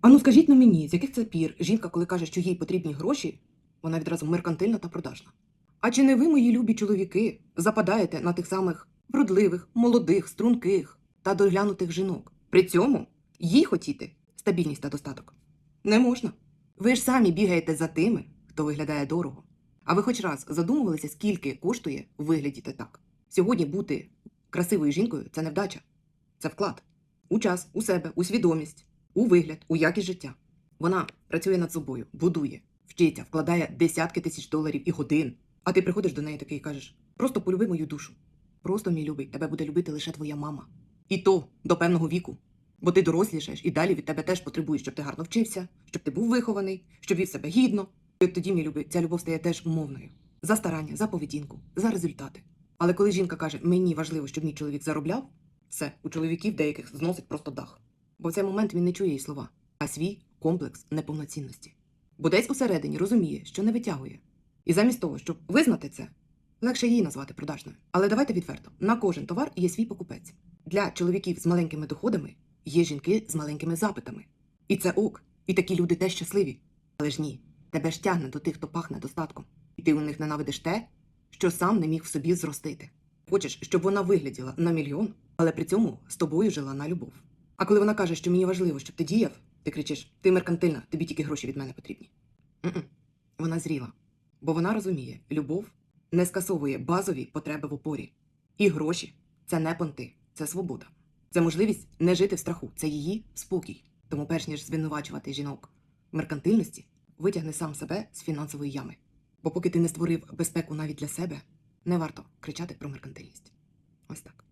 А ну скажіть на мені, з яких це пір жінка, коли каже, що їй потрібні гроші, вона відразу меркантильна та продажна. А чи не ви, мої любі чоловіки, западаєте на тих самих вродливих, молодих, струнких та доглянутих жінок? При цьому їй хотіти стабільність та достаток не можна. Ви ж самі бігаєте за тими, хто виглядає дорого. А ви хоч раз задумувалися, скільки коштує виглядіти так? Сьогодні бути красивою жінкою це не вдача, це вклад у час, у себе, у свідомість, у вигляд, у якість життя. Вона працює над собою, будує, вчиться, вкладає десятки тисяч доларів і годин. А ти приходиш до неї такий і кажеш: просто полюби мою душу. Просто, мій любий, тебе буде любити лише твоя мама. І то до певного віку. Бо ти дорослішаєш і далі від тебе теж потребують, щоб ти гарно вчився, щоб ти був вихований, щоб вів себе гідно. І от тоді, мій любий, ця любов стає теж умовною. За старання, за поведінку, за результати. Але коли жінка каже, мені важливо, щоб мій чоловік заробляв, все, у чоловіків деяких зносить просто дах. Бо в цей момент він не чує її слова, а свій комплекс неповноцінності. Бо десь усередині розуміє, що не витягує. І замість того, щоб визнати це, легше її назвати продажною. Але давайте відверто: на кожен товар є свій покупець. Для чоловіків з маленькими доходами є жінки з маленькими запитами. І це ок, і такі люди теж щасливі. Але ж ні, тебе ж тягне до тих, хто пахне достатком. І ти у них ненавидиш те, що сам не міг в собі зростити. Хочеш, щоб вона вигляділа на мільйон, але при цьому з тобою жила на любов. А коли вона каже, що мені важливо, щоб ти діяв, ти кричиш: ти меркантильна, тобі тільки гроші від мене потрібні. М-м. Вона зріла, бо вона розуміє, любов не скасовує базові потреби в опорі. І гроші це не понти, це свобода. Це можливість не жити в страху, це її спокій. Тому, перш ніж звинувачувати жінок в меркантильності, витягни сам себе з фінансової ями. Бо поки ти не створив безпеку навіть для себе, не варто кричати про меркантильність. Ось так.